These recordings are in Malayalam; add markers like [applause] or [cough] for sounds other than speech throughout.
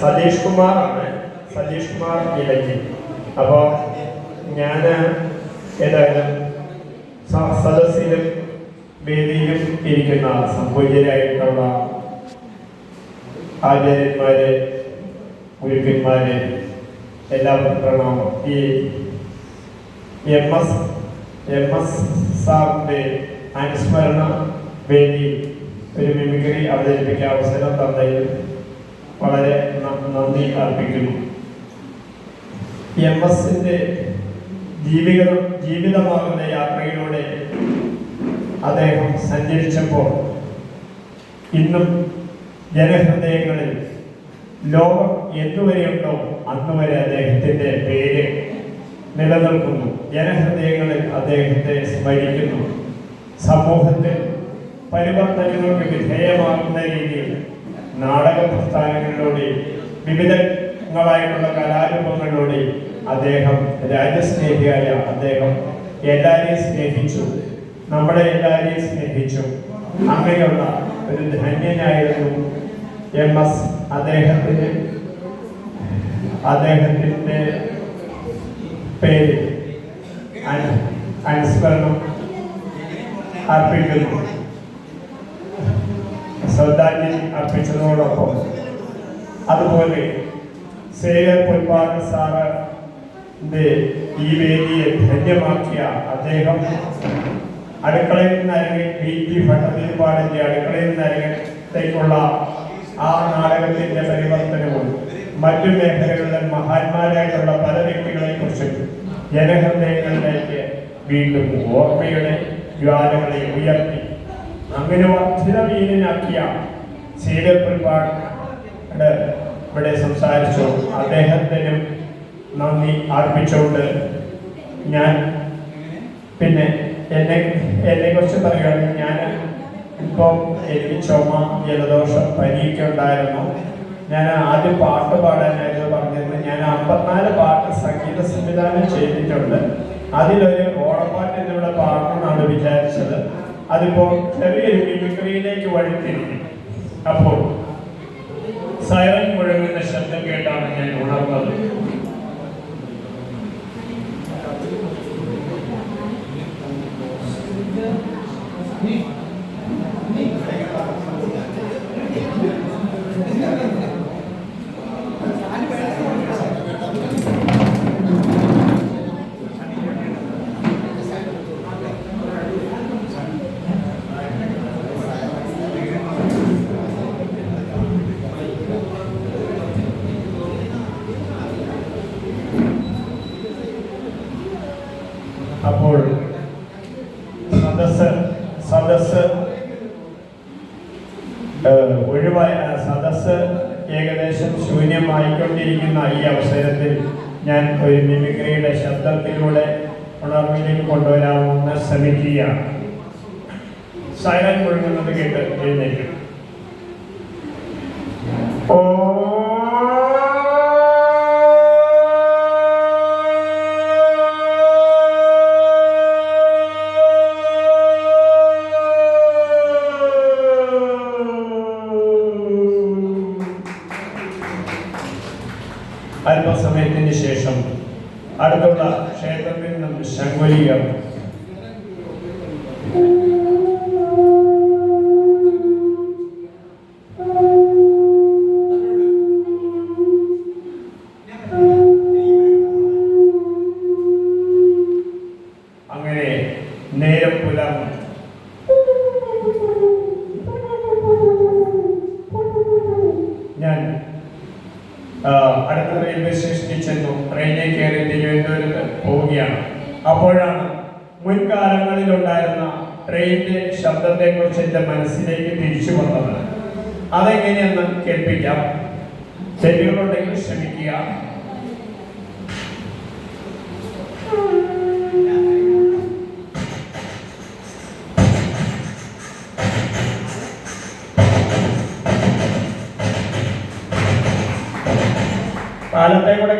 സതീഷ് കുമാറാണ്. സതീഷ് കുമാർ ഇലക്കി അപ്പോൾ ഞാൻ ഏതായാലും സ- സദസ്സിലും വേദിയിലും ഇരിക്കുന്ന സമ്പൂജ്യരായിട്ടുള്ള ആചാര്യന്മാരെ ഗുരുക്കന്മാരെ എല്ലാവർക്കും പ്രണാമം. ഈ എം എസ് എം എസ് സാറിന്റെ അനുസ്മരണ വേദി ഒരു മിമിക്രി അവതരിപ്പിക്കാൻ അവസരം തന്നതിൽ വളരെ നന്ദി അർപ്പിക്കുന്നു. എം എസിന്റെ ജീവിത ജീവിതമാകുന്ന യാത്രയിലൂടെ അദ്ദേഹം സഞ്ചരിച്ചപ്പോൾ ഇന്നും ജനഹൃദയങ്ങളിൽ ലോകം എന്തുവരെയുണ്ടോ അന്നുവരെ അദ്ദേഹത്തിന്റെ പേര് നിലനിൽക്കുന്നു. ജനഹൃദയങ്ങളിൽ അദ്ദേഹത്തെ സ്മരിക്കുന്നു. സമൂഹത്തിൽ പരിവർത്തനങ്ങൾക്ക് വിധേയമാകുന്ന രീതിയിൽ നാടക പ്രസ്ഥാനങ്ങളിലൂടെ വിവിധങ്ങളായിട്ടുള്ള കലാരൂപങ്ങളിലൂടെ അദ്ദേഹം രാജ്യസ്നേഹിയായ അദ്ദേഹം എല്ലാവരെയും സ്നേഹിച്ചു. നമ്മുടെ എല്ലാവരെയും സ്നേഹിച്ചു. അങ്ങനെയുള്ള ഒരു ധന്യനായിരുന്നു എം എസ് അദ്ദേഹത്തിന്. അദ്ദേഹത്തിന്റെ പേര് അനു- അനുസ്മരണം അർപ്പിക്കുന്നു. ശ്രദ്ധാഞ്ജലി അർപ്പിച്ചതോടൊപ്പം അതുപോലെ സേവർ പുൽപ്പാട് സാറിന്റെ ഈ വേദിയെ ധന്യമാക്കിയ അദ്ദേഹം അടുക്കളയിൽ നിന്ന് പി ടി ഭട്ടതിരിപ്പാടിന്റെ അടുക്കളയിൽ നിന്ന് ആ നാടകത്തിന്റെ പരിവർത്തനവും മറ്റു മേഖലകളിലെ മഹാന്മാരായിട്ടുള്ള പല വ്യക്തികളെ കുറിച്ചും ജനഹൃദയങ്ങളിലേക്ക് വീണ്ടും ഓർമ്മയുടെ ജ്വാലകളെ ഉയർത്തി. അങ്ങനെ വർദ്ധിത സീതപ്പുൽപാട് ഇവിടെ സംസാരിച്ചു. അദ്ദേഹത്തിനും നന്ദി അർപ്പിച്ചുകൊണ്ട് ഞാൻ പിന്നെ എന്നെ എന്നെ കുറിച്ച് പറയുകയാണെങ്കിൽ ഞാൻ ഇപ്പോൾ എനിക്ക് ചുമ ജലദോഷം പനിയൊക്കെ ഉണ്ടായിരുന്നു. ഞാൻ ആദ്യം പാട്ട് പാടാനായിരുന്നു പറഞ്ഞിരുന്നത്. ഞാൻ അമ്പത്തിനാല് പാട്ട് സംഗീത സംവിധാനം ചെയ്തിട്ടുണ്ട്. അതിലൊരു ഓണപ്പാട്ട് എന്നിവിടെ പാടണമെന്നാണ് വിചാരിച്ചത്. അതിപ്പോൾ ചെറിയൊരു മിമിക്രിയിലേക്ക് അപ്പോൾ സൈറൻ മുഴങ്ങുന്ന ശബ്ദം കേട്ടാണ് ഞാൻ ഉണർന്നത്. അപ്പോൾ ശൂന്യമായിക്കൊണ്ടിരിക്കുന്ന ഈ അവസരത്തിൽ ഞാൻ ഒരു മിമിക്രിയുടെ ശബ്ദത്തിലൂടെ ഉണർവിലേക്ക് കൊണ്ടുവരാമെന്ന് ശ്രമിക്കുകയാണ്. സൈലൻ മുഴുകുന്നത് കേട്ട് എഴുന്നേക്കും ഓ അല്പസമയത്തിന് ശേഷം അടുത്തുള്ള ക്ഷേത്രത്തിൽ നിന്നും ശങ്കുലികൾ അപ്പോഴാണ് മുൻകാലങ്ങളിലുണ്ടായിരുന്ന ട്രെയിനിന്റെ ശബ്ദത്തെക്കുറിച്ച് എന്റെ മനസ്സിലേക്ക് തിരിച്ചു വന്നത്. അതെങ്ങനെയെന്ന് കേൾപ്പിക്കാം. തെറ്റുകളുണ്ടെങ്കിൽ ശ്രമിക്കുക. പാലത്തെ കൂടെ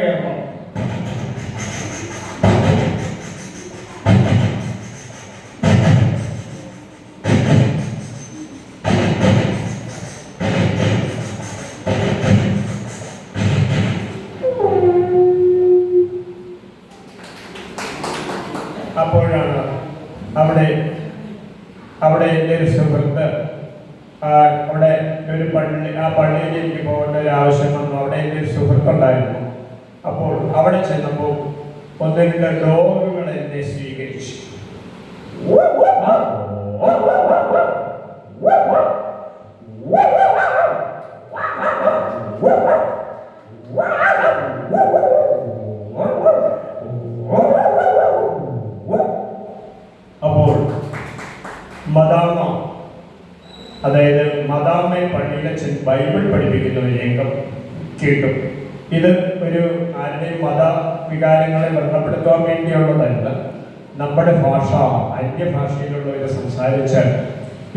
പള്ളിയിൽ എനിക്ക് പോകേണ്ട ഒരു ആവശ്യം വന്നു അവിടെ എന്റെ ഒരു സുഹൃത്തുണ്ടായിരുന്നു. അപ്പോൾ അവിടെ ചെന്നപ്പോൾ ഒന്ന് രണ്ട് ഡോഗുകൾ എന്നെ സ്വീകരിച്ചു. അപ്പോൾ മദാമ അതായത് മദാമ്മെ പള്ളിയിലെ ബൈബിൾ പഠിപ്പിക്കുന്ന ഒരു രംഗം കേട്ടു. ഇത് ഒരു ആരുടെയും മത വികാരങ്ങളെ വ്രണപ്പെടുത്താൻ വേണ്ടിയുള്ളതല്ല നമ്മുടെ ഭാഷ അന്യഭാഷയിലുള്ള ഇത് സംസാരിച്ചാൽ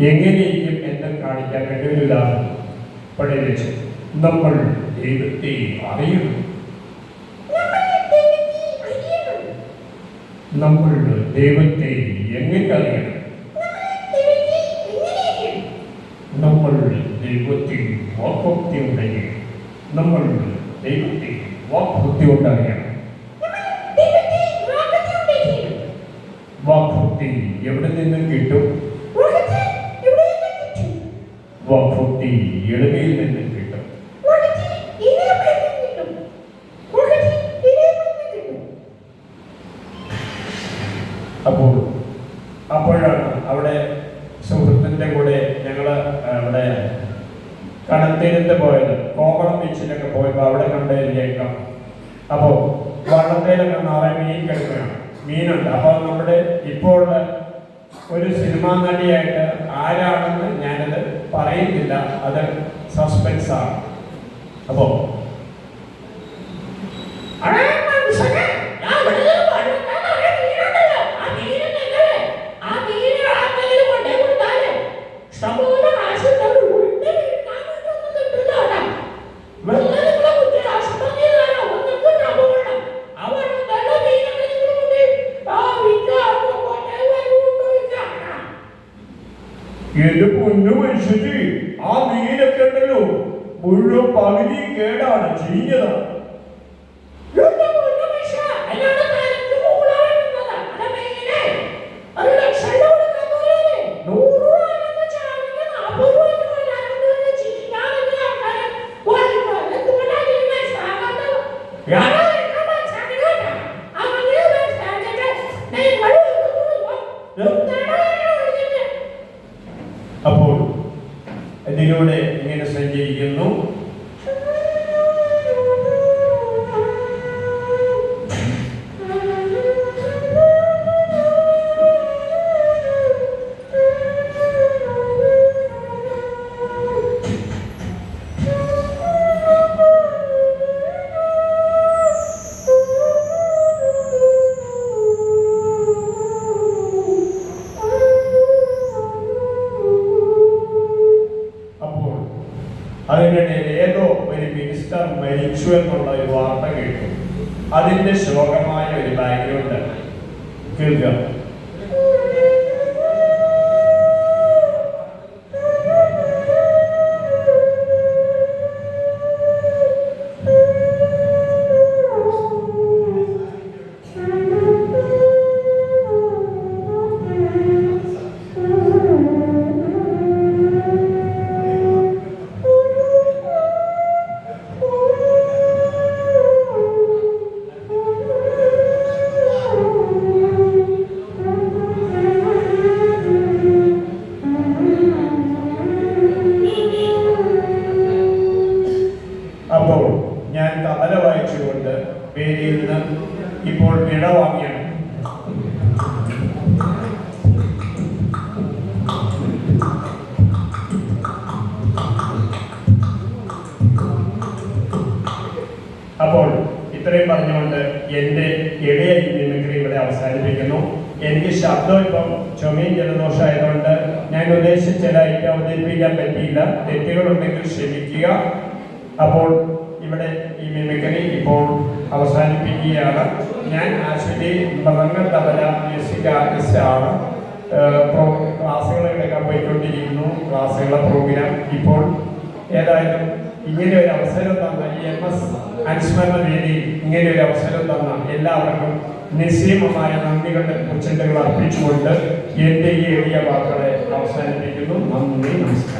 എങ്ങനെയിരിക്കും എന്നെ കാണിക്കാൻ വേണ്ടി ഒരു നമ്മൾ ദൈവത്തെ അറിയുന്നു. നമ്മൾ ദൈവത്തെ എങ്ങനെ അറിയണം നമ്മൾ ദൈവത്തിൽ വാക്ഭക്തി നമ്മൾ ദൈവത്തിൽ വാക്ഭക്തി ഉണ്ടായിരിക്കണം വാക്ഭക്തി എവിടെ നിന്ന് കിട്ടും? വാക്ഭക്തി എളിമയിൽ നിന്ന് കിട്ടും. അപ്പോൾ അപ്പോഴാണ് അവിടെ സുഹൃത്തിന്റെ കൂടെ ഞങ്ങൾ അവിടെ കടത്തിരുത്ത് പോയത്. കോവളം ബീച്ചിലൊക്കെ പോയപ്പോൾ അവിടെ കണ്ട രംഗം. അപ്പോൾ വള്ളത്തേലൊക്കെ നിറയെ മീൻ കിടക്കുകയാണ്. മീനുണ്ട്. അപ്പോൾ നമ്മുടെ ഇപ്പോൾ ഒരു സിനിമാ നടിയായിട്ട് ആരാണെന്ന് ഞാനത് പറയുന്നില്ല. അത് സസ്പെൻസ് ആണ് അപ്പോൾ പകുതി കേടാണ് ചീഞ്ഞതാണ്. അപ്പോൾ ഇതിലൂടെ ഇങ്ങനെ സഞ്ചരിക്കുന്നു. Woo! [laughs] ശോകമായ ഒരു ബാക്ക്ഗ്രൗണ്ട് കേൾക്കുക അപ്പോൾ വേദിയിൽ നിന്ന് ഇപ്പോൾ ഇടവാങ്ങിയാണ്. വാങ്ങിയാണ് അപ്പോൾ ഇത്രയും പറഞ്ഞുകൊണ്ട് എന്റെ ഇടയ മിമിക്രി ഇവിടെ അവസാനിപ്പിക്കുന്നു. എനിക്ക് ശബ്ദം ഇപ്പം ചുമയും ജലദോഷമായതുകൊണ്ട് ഞാൻ ഉദ്ദേശിച്ചതായിട്ട് അവതരിപ്പിക്കാൻ പറ്റിയില്ല. തെറ്റുകളുണ്ടെങ്കിൽ ക്ഷമിക്കുക. അപ്പോൾ ഇവിടെ ഈ മിമിക്രി ഇപ്പോൾ അവസാനിപ്പിക്കുകയാണ്. ഞാൻ ആക്ച്വലി മൃദംഗ തബല മ്യൂസിക് ആർട്ടിസ്റ്റ് ആണ് ക്ലാസ്സുകൾ എടുക്കാൻ പോയിക്കൊണ്ടിരിക്കുന്നു. ക്ലാസ്സുകളുടെ പ്രോഗ്രാം ഇപ്പോൾ ഏതായാലും ഇങ്ങനെ ഒരു അവസരം തന്ന ഈ എം എസ് അനുസ്മരണ വേദിയിൽ ഇങ്ങനെ ഒരു അവസരം തന്ന എല്ലാവർക്കും നിസ്സീമമായ നന്ദികളുടെ പുച്ചണ്ടുകൾ അർപ്പിച്ചുകൊണ്ട് എന്റെ ഈ എളിയ വാക്കുകളെ അവസാനിപ്പിക്കുന്നു. നന്ദി നമസ്കാരം.